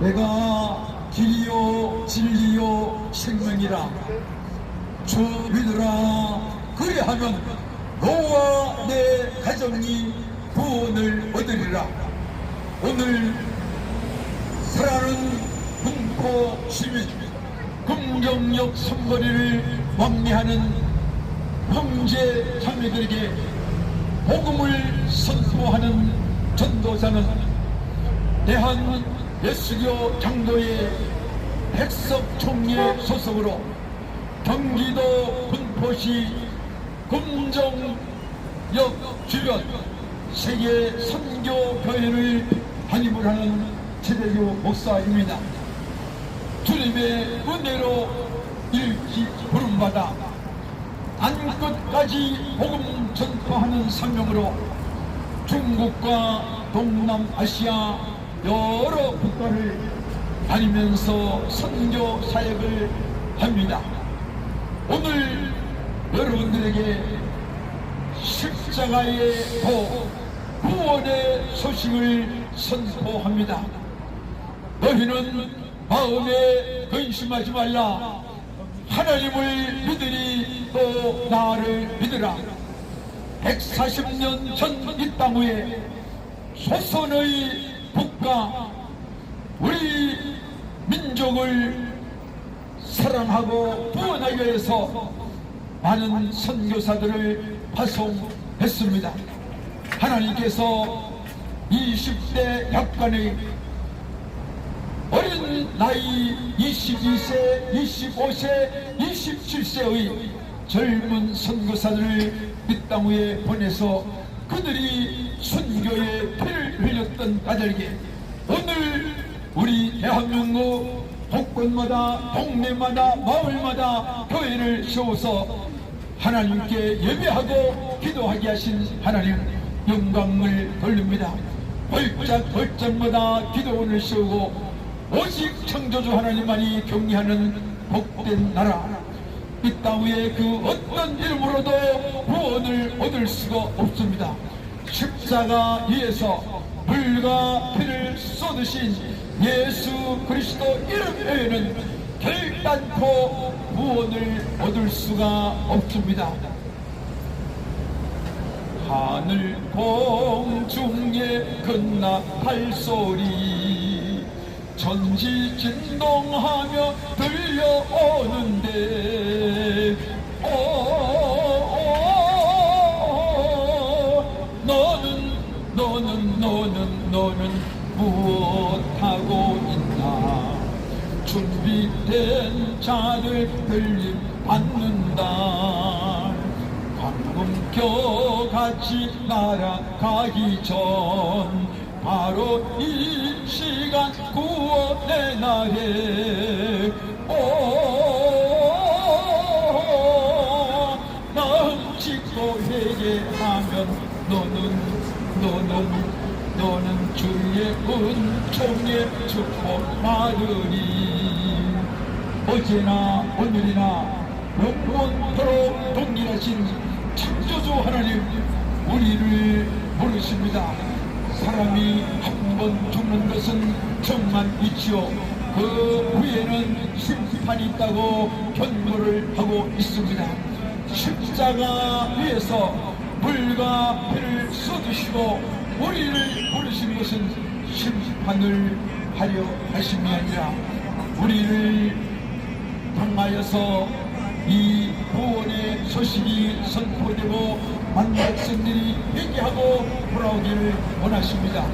내가 길이요 진리요 생명이라. 주 믿으라. 그리하면 너와 내 가정이 구원을 얻으리라. 오늘 사랑하는 군포 시민 금정역 선거리를 왕래하는 형제 자매들에게 복음을 선포하는 전도사는 대한 예수교 장로의 백석총회 소속으로 경기도 군포시 금정역 주변 세계 선교교회를 담임을 하는 최대규 목사입니다. 주님의 은혜로 일기 부름받아 안끝까지 복음 전파하는 사명으로 중국과 동남아시아 여러 국가를 다니면서 선교 사역을 합니다. 오늘 여러분들에게 십자가의 도 구원의 소식을 선포합니다. 너희는 마음에 근심하지 말라. 하나님을 믿으니 또 나를 믿으라. 140년 전 이 땅 위에 조선의 국가 우리 민족을 사랑하고 구원하기 위해서 많은 선교사들을 파송했습니다. 하나님께서 20대 약간의 어린 나이 22세, 25세, 27세의 젊은 선교사들을 이 땅 위에 보내서 그들이 순교의 흘렸던 아들에게 오늘 우리 대한민국 곳곳마다 동네마다 마을마다 교회를 세워서 하나님께 예배하고 기도하게 하신 하나님 영광을 돌립니다. 벌짝 벌짝마다 기도원을 세우고 오직 창조주 하나님만이 경리하는 복된 나라 이 땅 위에 그 어떤 이름으로도 구원을 얻을 수가 없습니다. 십자가 위에서 물과 피를 쏟으신 예수 그리스도 이름 외에는 결단코 구원을 얻을 수가 없습니다. 하늘 공중에 건나 발소리 전지 진동하며 들려오는데 너는 너는 너는 무엇하고 있나? 준비된 자를 들림 받는다. 방금겨 같이 날아가기 전 바로 이 시간 구원의 날에. 오 마음 짓고 회개하면 너는 너는 너는 주의 은총의 축복 받으리 어제나 오늘이나 영원토록 동일하신 창조주 하나님 우리를 부르십니다. 사람이 한 번 죽는 것은 정만 있지요. 그 후에는 심판이 있다고 견고를 하고 있습니다. 십자가 위에서 물과 피를 쏟으시고 우리를 부르신 것은 심판을 하려 하심이 아니라 우리를 당하여서 이 구원의 소식이 선포되고 만백성들이 회개하고 돌아오기를 원하십니다.